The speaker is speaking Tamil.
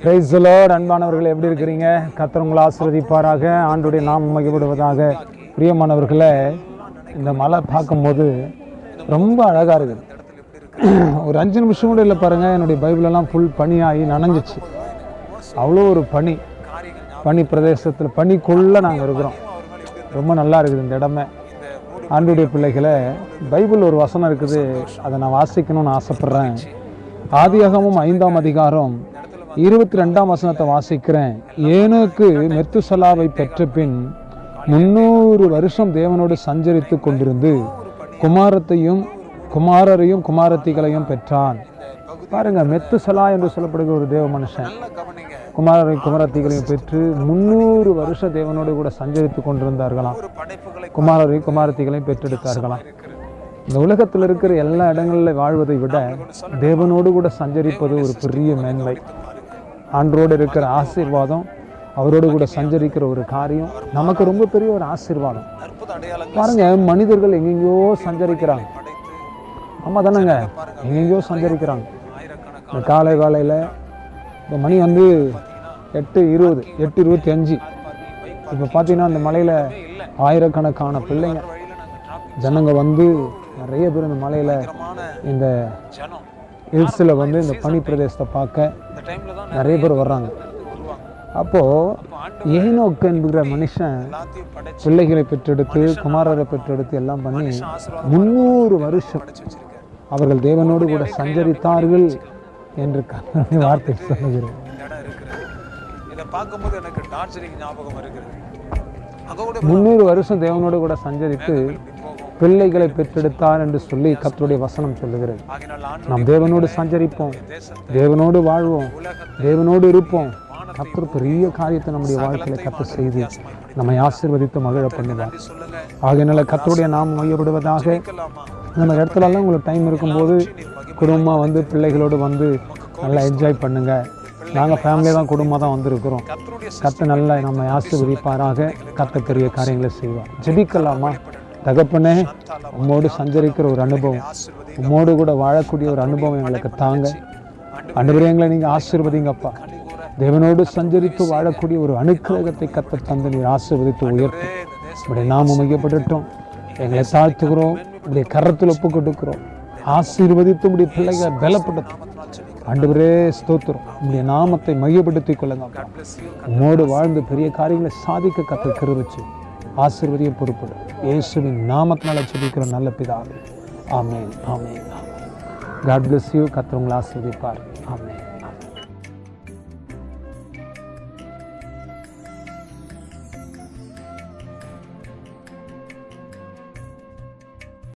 பிரைஸ் அன்பானவர்கள் எப்படி இருக்கிறீங்க? கர்த்தர் உங்களை ஆண்டுடைய நாம் மகிழ்விடுவதாக பிரியமானவர்களை இந்த மலை பார்க்கும்போது ரொம்ப அழகாக இருக்குது. ஒரு அஞ்சு நிமிஷம் கூட இல்லை பாருங்கள் என்னுடைய பைபிளெல்லாம் ஃபுல் பனியாகி நனைஞ்சிச்சு. அவ்வளோ ஒரு பனி. பனி பிரதேசத்தில் பனிக்குள்ளே நாங்கள் இருக்கிறோம். ரொம்ப நல்லா இருக்குது இந்த இடமே. ஆண்டுடைய பிள்ளைகளை பைபிள் ஒரு வசனம் இருக்குது. அதை நான் வாசிக்கணும்னு ஆசைப்பட்றேன். ஆதியாகமும் ஐந்தாம் அதிகாரம் இருபத்தி ரெண்டாம் வசனத்தை வாசிக்கிறேன். ஏனோக்கு மெத்துசலாவை பெற்ற பின் முன்னூறு வருஷம் தேவனோடு சஞ்சரித்து கொண்டிருந்து குமாரத்தையும் குமாரரையும் குமாரத்திகளையும் பெற்றான். பாருங்க மெத்துசலா என்று சொல்லப்படுகிற ஒரு தேவ மனுஷன். குமார குமரத்திகளையும் பெற்று முன்னூறு வருஷ தேவனோடு கூட சஞ்சரித்து கொண்டிருந்தார்களாம். குமாரரை குமாரத்திகளையும் பெற்றெடுத்தார்களாம். இந்த உலகத்தில் இருக்கிற எல்லா இடங்களில் வாழ்வதை விட தேவனோடு கூட சஞ்சரிப்பது ஒரு பெரிய மேன்மை. ஆண்டோடு இருக்கிற ஆசீர்வாதம் அவரோடு கூட சஞ்சரிக்கிற ஒரு காரியம் நமக்கு ரொம்ப பெரிய ஒரு ஆசீர்வாதம். பாருங்க மனிதர்கள் எங்கெங்கேயோ சஞ்சரிக்கிறாங்க. ஆமாம் தானேங்க எங்கெங்கேயோ சஞ்சரிக்கிறாங்க. இந்த காலை வேலையில் இந்த மணி வந்து எட்டு இருபது எட்டு இருபத்தி அஞ்சு. இப்போ பார்த்தீங்கன்னா அந்த மலையில் ஆயிரக்கணக்கான பிள்ளைங்க ஜனங்க வந்து நிறைய பேர் இந்த மலையில் இந்த ஹில்ஸில் வந்து இந்த பனி பிரதேசத்தை பார்க்க நிறைய பேர் வர்றாங்க. அப்போது ஏனோக்கு என்கிற மனுஷன் பிள்ளைகளை பெற்றெடுத்து குமாரரை பெற்றெடுத்து எல்லாம் பண்ணி முந்நூறு வருஷம் அவர்கள் தேவனோடு கூட சஞ்சரித்தார்கள் என்று வார்த்தை சொல்லுகிறேன் பார்க்கும்போது எனக்கு டார்ஜிலிங் ஞாபகம் இருக்கிறது முந்நூறு வருஷம் தேவனோடு கூட சஞ்சரித்து பிள்ளைகளை பெற்றெடுத்தார் என்று சொல்லி கர்த்தருடைய வசனம் சொல்லுகிறது. நாம் தேவனோடு சஞ்சரிப்போம். தேவனோடு வாழ்வோம். தேவனோடு இருப்போம். கர்த்தர் பெரிய காரியத்தை நம்முடைய வாழ்க்கையில கத்த செய்து நம்மை ஆசீர்வதித்து மகிழ பண்ணுவார். ஆகையினால கர்த்தருடைய நாம் மையப்படுவதாக நம்ம இடத்துலலாம் உங்களுக்கு டைம் இருக்கும்போது குடும்பமாக வந்து பிள்ளைகளோடு வந்து நல்லா என்ஜாய் பண்ணுங்க. நாங்கள் ஃபேமிலி தான் குடும்பமாக தான் வந்திருக்கிறோம். கத்த நல்லா நம்ம ஆசீர்வதிப்பாராக. கத்த பெரிய காரியங்களை செய்வார். ஜெபிக்கலாமா? தகப்பனே உம்மோடு சஞ்சரிக்கிற ஒரு அனுபவம். உம்மோடு கூட வாழக்கூடிய ஒரு அனுபவம் எங்களுக்கு தாங்க. அன்றுவரே எங்களை நீங்கள் ஆசீர்வதிங்கப்பா. தேவனோடு சஞ்சரித்து வாழக்கூடிய ஒரு அனுக்கிரகத்தை கத்த தந்து நீர் ஆசீர்வதித்து உயர்த்தும். இப்படி நாம மையப்பட்டுட்டோம் எங்களை தாழ்த்துகிறோம். இப்படி கரத்தில் ஒப்பு கொடுக்கிறோம். ஆசீர்வதித்து உடைய பிள்ளைகளை பலப்படுத்தும் ஆண்டவரே ஸ்தோத்திரம். உடைய நாமத்தை மையப்படுத்திக் கொள்ளுங்க உம்மோடு வாழ்ந்து பெரிய காரியங்களை சாதிக்க கத்த கிருவிச்சு ஆசீர்வதியும் பொறுப்படும் இயேசுவின் நாமத்தினால ஜெபிக்கிற நல்ல பிதாவே. Amen. Amen. Amen. God bless you கத்தவங்களை ஆசீர்வதிப்பார். ஆமென்.